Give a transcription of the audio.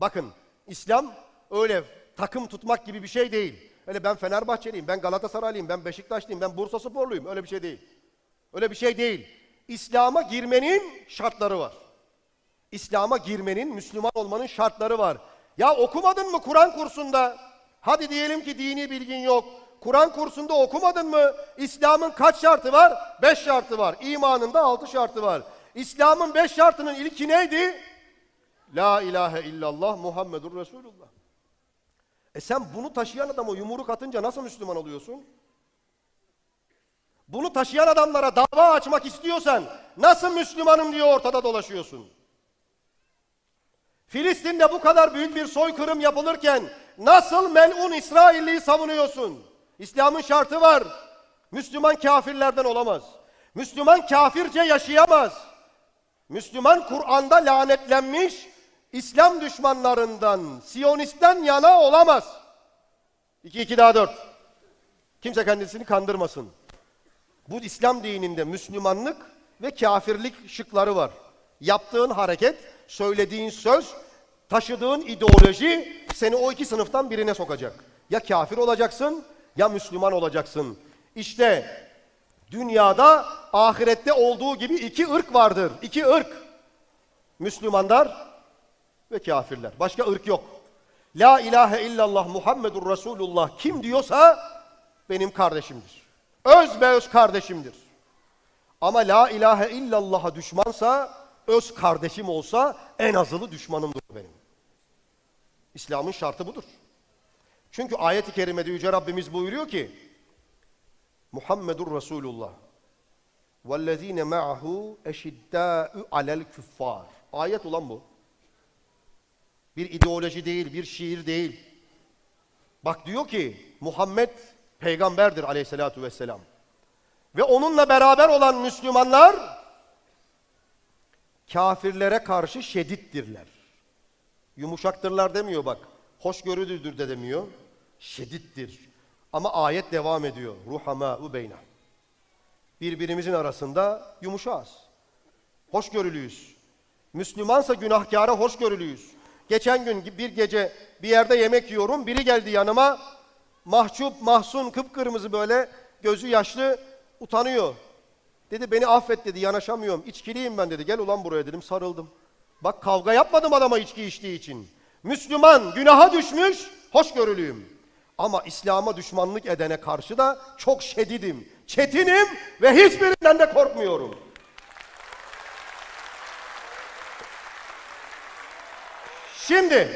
Bakın İslam öyle takım tutmak gibi bir şey değil. Öyle ben Fenerbahçeliyim, ben Galatasaraylıyım, ben Beşiktaşlıyım, ben Bursa Sporluyum. Öyle bir şey değil. Öyle bir şey değil. İslam'a girmenin şartları var. İslam'a girmenin, Müslüman olmanın şartları var. Ya okumadın mı Kur'an kursunda? Hadi diyelim ki dini bilgin yok. Kur'an kursunda okumadın mı? İslam'ın kaç şartı var? Beş şartı var. İmanın da altı şartı var. İslam'ın beş şartının ilki neydi? La ilahe illallah Muhammedur Resulullah. E sen bunu taşıyan adama yumruk atınca nasıl Müslüman oluyorsun? Bunu taşıyan adamlara dava açmak istiyorsan nasıl Müslümanım diye ortada dolaşıyorsun? Filistin'de bu kadar büyük bir soykırım yapılırken nasıl melun İsrailliyi savunuyorsun? İslam'ın şartı var. Müslüman kafirlerden olamaz. Müslüman kafirce yaşayamaz. Müslüman Kur'an'da lanetlenmiş İslam düşmanlarından, Siyonist'ten yana olamaz. 2 2 daha 4. Kimse kendisini kandırmasın. Bu İslam dininde Müslümanlık ve kafirlik şıkları var. Yaptığın hareket, söylediğin söz, taşıdığın ideoloji seni o iki sınıftan birine sokacak. Ya kafir olacaksın ya Müslüman olacaksın. İşte dünyada ahirette olduğu gibi iki ırk vardır. İki ırk. Müslümanlar ve kafirler. Başka ırk yok. La ilahe illallah Muhammedur Resulullah kim diyorsa benim kardeşimdir. Öz be öz kardeşimdir. Ama la ilahe illallah'a düşmansa, öz kardeşim olsa en azılı düşmanımdır benim. İslam'ın şartı budur. Çünkü ayet-i kerimede Yüce Rabbimiz buyuruyor ki Muhammedur Resulullah وَالَّذ۪ينَ مَعَهُ اَشِدَّاءُ عَلَى الْكُفَّارِ Ayet ulan bu. Bir ideoloji değil, bir şiir değil. Bak diyor ki Muhammed peygamberdir aleyhissalatu vesselam. Ve onunla beraber olan Müslümanlar kafirlere karşı şedittirler. Yumuşaktırlar demiyor bak. Hoşgörülüdür de demiyor. Şedittir. Ama ayet devam ediyor. Ruhama beyna. Birbirimizin arasında yumuşağız. Hoşgörülüyüz. Müslümansa günahkara hoşgörülüyüz. Geçen gün bir gece bir yerde yemek yiyorum. Biri geldi yanıma. Mahcup, mahzun, kıpkırmızı böyle gözü yaşlı utanıyor. Dedi beni affet dedi yanaşamıyorum. İçkiliyim ben dedi. Gel ulan buraya dedim sarıldım. Bak kavga yapmadım adama içki içtiği için. Müslüman günaha düşmüş hoşgörülüyüm. Ama İslam'a düşmanlık edene karşı da çok şedidim. Çetinim ve hiçbirinden de korkmuyorum. Şimdi